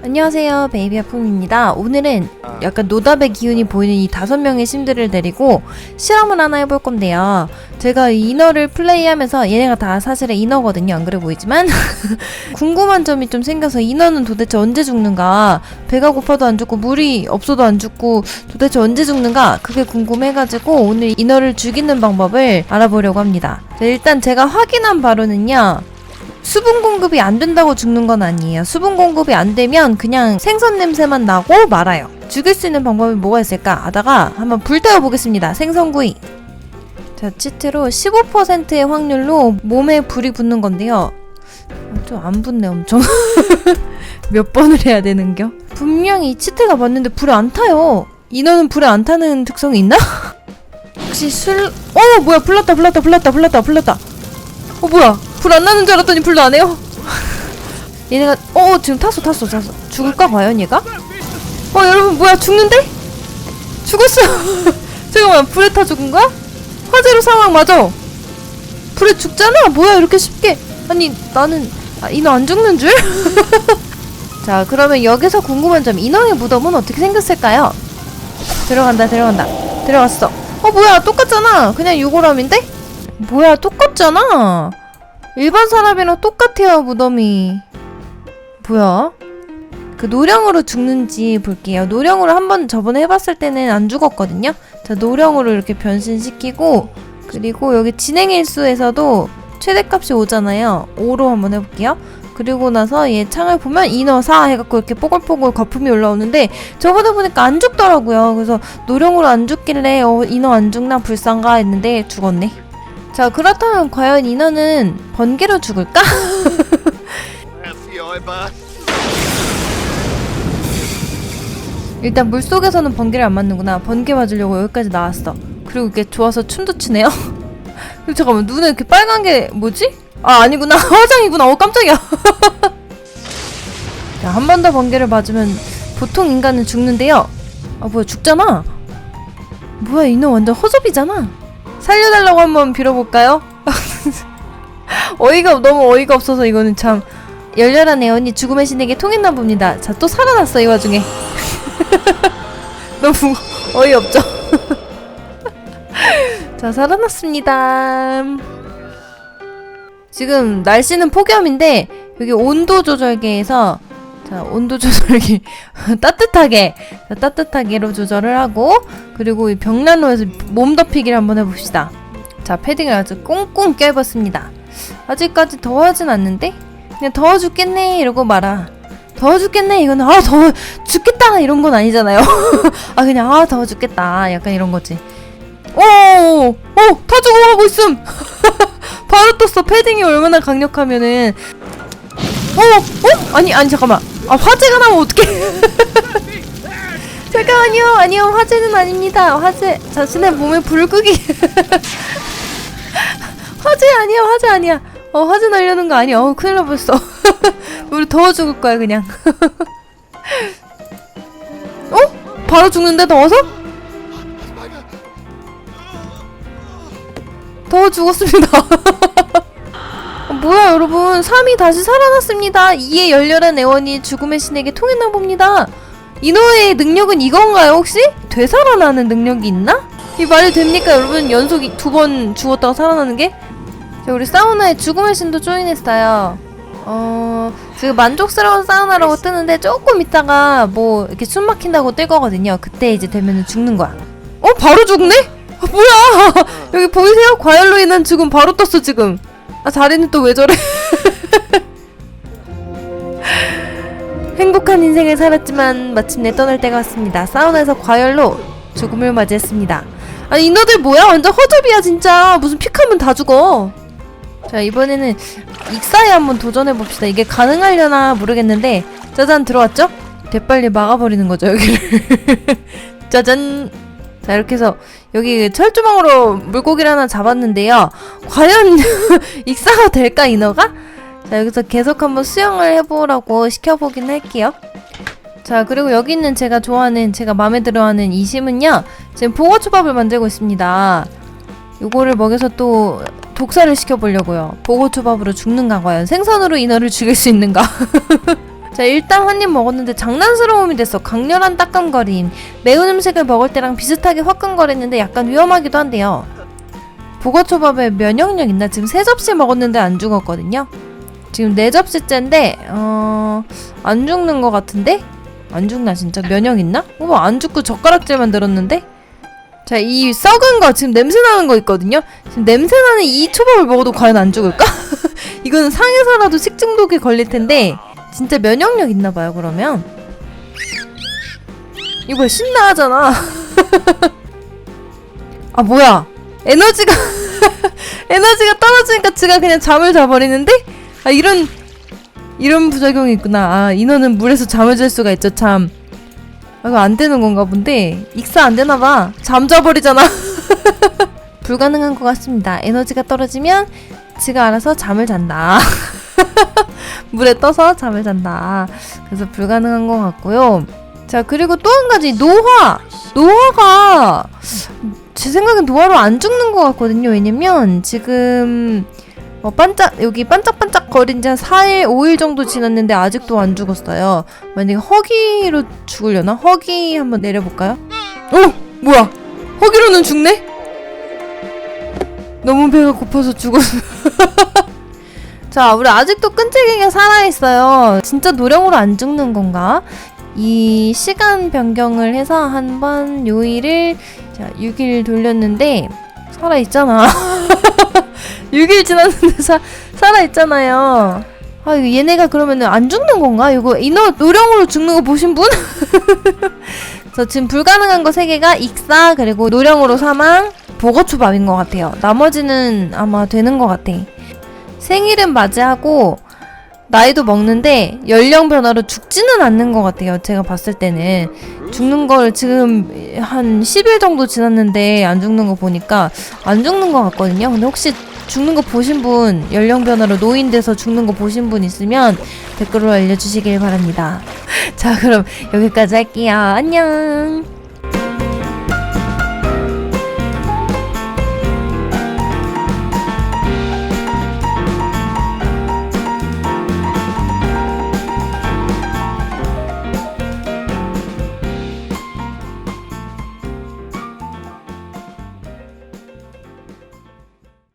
안녕하세요 베이비 아품입니다. 오늘은 약간 노답의 기운이 보이는 이 다섯 명의 심들을 데리고 실험을 하나 해볼 건데요. 제가 이 인어를 플레이하면서 얘네가 다 사실은 인어거든요. 안 그래 보이지만. 궁금한 점이 좀 생겨서 인어는 도대체 언제 죽는가? 배가 고파도 안 죽고 물이 없어도 안 죽고 도대체 언제 죽는가? 그게 궁금해가지고 오늘 인어를 죽이는 방법을 알아보려고 합니다. 자, 일단 제가 확인한 바로는요 수분 공급이 안 된다고 죽는 건 아니에요. 수분 공급이 안 되면 그냥 생선 냄새만 나고 말아요. 죽일 수 있는 방법이 뭐가 있을까 하다가 한번 불태워 보겠습니다. 생선구이. 자, 치트로 15%의 확률로 몸에 불이 붙는 건데요. 좀 안 붙네, 엄청. 몇 번을 해야 되는겨? 분명히 치트가 맞는데 불에 안 타요. 인어는 불에 안 타는 특성이 있나? 혹시 술, 어, 뭐야, 불났다, 불났다, 불났다, 불났다, 불났다. 어, 뭐야. 불 안 나는 줄 알았더니 불도 안 해요. 얘네가 어 지금 탔어 탔어 탔어 죽을까 과연 얘가? 어 여러분 뭐야 죽는데? 죽었어. 잠깐만 불에 타 죽은 거야? 화재로 사망 맞아. 불에 죽잖아. 뭐야 이렇게 쉽게? 아니 나는 아, 인어 안 죽는 줄? 자 그러면 여기서 궁금한 점 인어의 무덤은 어떻게 생겼을까요? 들어간다 들어간다 들어갔어. 어 뭐야 똑같잖아. 그냥 유골함인데? 뭐야 똑같잖아. 일반 사람이랑 똑같아요 무덤이. 뭐야? 그 노령으로 죽는지 볼게요. 노령으로 한 번 저번에 해봤을 때는 안 죽었거든요? 자 노령으로 이렇게 변신시키고 그리고 여기 진행 일수에서도 최대값이 5잖아요. 5로 한번 해볼게요. 그리고 나서 얘 창을 보면 인어사 해갖고 이렇게 뽀글뽀글 거품이 올라오는데 저번에 보니까 안 죽더라고요. 그래서 노령으로 안 죽길래 어 인어 안 죽나? 불쌍가? 했는데 죽었네 자 그렇다면 과연 인어는 번개로 죽을까? 일단 물속에서는 번개를 안 맞는구나. 번개 맞으려고 여기까지 나왔어. 그리고 이게 좋아서 춤도 추네요. 그리고 잠깐만 눈에 이렇게 빨간 게 뭐지? 아 아니구나. 화장이구나. 어 깜짝이야. 자 한 번 더 번개를 맞으면 보통 인간은 죽는데요. 아 뭐야 죽잖아? 뭐야 인어 완전 허접이잖아 살려달라고 한번 빌어볼까요? 어이가 너무 어이가 없어서 이거는 참 열렬한 애언이 죽음의 신에게 통했나 봅니다. 자 또 살아났어 이 와중에 너무 어이없죠? 자 살아났습니다. 지금 날씨는 폭염인데 여기 온도 조절계에서 자 온도 조절기 따뜻하게 자, 따뜻하게로 조절을 하고 그리고 이 벽난로에서 몸 덮이기를 한번 해봅시다. 자 패딩을 아주 꽁꽁 껴입었습니다. 아직까지 더워하진 않는데 그냥 더워 죽겠네 이러고 말아. 더워 죽겠네 이거는 아 더워 죽겠다 이런 건 아니잖아요. 아 그냥 아 더워 죽겠다 약간 이런 거지. 오오다 죽어가고 있음. 바로 떴어 패딩이 얼마나 강력하면은 어? 어? 아니 아니 잠깐만 아 화재가 나면 어떡해. 잠깐만요. 아니요 화재는 아닙니다. 화재 자신의 몸에 불 끄기. 화재 아니야 화재 아니야. 어 화재 날려는 거 아니야. 어 큰일 나버렸어. 우리 더워 죽을 거야 그냥. 어? 바로 죽는데 더워서? 더워 죽었습니다. 어, 뭐야 여러분 3이 다시 살아났습니다 이에 열렬한 애원이 죽음의 신에게 통했나 봅니다 인어의 능력은 이건가요 혹시? 되살아나는 능력이 있나? 이 말이 됩니까 여러분 연속 두 번 죽었다가 살아나는 게? 자 우리 사우나에 죽음의 신도 조인했어요 어... 지금 만족스러운 사우나라고 뜨는데 조금 있다가 뭐 이렇게 숨 막힌다고 뜰 거거든요 그때 이제 되면은 죽는 거야 어? 바로 죽네? 아, 뭐야 여기 보이세요? 과열로 인한 죽음 바로 떴어 지금 아 자리는 또 왜 저래? 행복한 인생을 살았지만 마침내 떠날 때가 왔습니다. 사우나에서 과열로 죽음을 맞이했습니다. 아니 인어들 뭐야? 완전 허접이야 진짜. 무슨 픽하면 다 죽어. 자 이번에는 익사에 한번 도전해 봅시다. 이게 가능하려나 모르겠는데 짜잔 들어왔죠? 대빨리 막아버리는 거죠 여기를. 짜잔. 자 이렇게 해서 여기 철조망으로 물고기를 하나 잡았는데요. 과연 익사가 될까 인어가? 자 여기서 계속 한번 수영을 해보라고 시켜보긴 할게요. 자 그리고 여기 있는 제가 좋아하는 제가 마음에 들어하는 이 심은요 지금 보고초밥을 만들고 있습니다. 요거를 먹여서 또 독사를 시켜보려고요. 보고초밥으로 죽는가 과연 생선으로 인어를 죽일 수 있는가? 자 일단 한 입 먹었는데 장난스러움이 됐어 강렬한 따끔거림 매운 음식을 먹을 때랑 비슷하게 화끈거렸는데 약간 위험하기도 한데요 북어초밥에 면역력 있나? 지금 세 접시 먹었는데 안 죽었거든요 지금 네 접시째인데 어... 안 죽는 것 같은데? 안 죽나 진짜? 면역 있나? 어머 안 죽고 젓가락질만 들었는데? 자 이 썩은 거 지금 냄새 나는 거 있거든요 지금 냄새 나는 이 초밥을 먹어도 과연 안 죽을까? 이거는 상해서라도 식중독에 걸릴 텐데 진짜 면역력 있나 봐요 그러면. 이거 신나 하잖아. 아 뭐야. 에너지가 에너지가 떨어지니까 지가 그냥 잠을 자버리는데? 아 이런 이런 부작용이 있구나. 아 인어는 물에서 잠을 잘 수가 있죠 참 아, 이거 안 되는 건가 본데. 익사 안 되나 봐 잠 자버리잖아. 불가능한 것 같습니다. 에너지가 떨어지면 지가 알아서 잠을 잔다 물에 떠서 잠을 잔다. 그래서 불가능한 것 같고요. 자, 그리고 또 한 가지, 노화! 노화가, 제 생각엔 노화로 안 죽는 것 같거든요. 왜냐면, 지금, 어, 반짝, 여기 반짝반짝 거린 지 한 4일, 5일 정도 지났는데 아직도 안 죽었어요. 만약에 허기로 죽으려나? 허기 한번 내려볼까요? 어! 뭐야! 허기로는 죽네? 너무 배가 고파서 죽었어. 자, 우리 아직도 끈질기게 살아있어요. 진짜 노령으로 안 죽는 건가? 이 시간 변경을 해서 한 번 요일을 자, 6일 돌렸는데 살아있잖아. 6일 지났는데 사, 살아있잖아요. 아, 얘네가 그러면 안 죽는 건가? 이거 인어 노령으로 죽는 거 보신 분? 저 지금 불가능한 거 3개가 익사, 그리고 노령으로 사망, 보거초밥인 것 같아요. 나머지는 아마 되는 것 같아. 생일은 맞이하고 나이도 먹는데 연령 변화로 죽지는 않는 것 같아요. 제가 봤을 때는 죽는 걸 지금 한 10일 정도 지났는데 안 죽는 거 보니까 안 죽는 것 같거든요. 근데 혹시 죽는 거 보신 분 연령 변화로 노인 돼서 죽는 거 보신 분 있으면 댓글로 알려주시길 바랍니다. 자 그럼 여기까지 할게요. 안녕.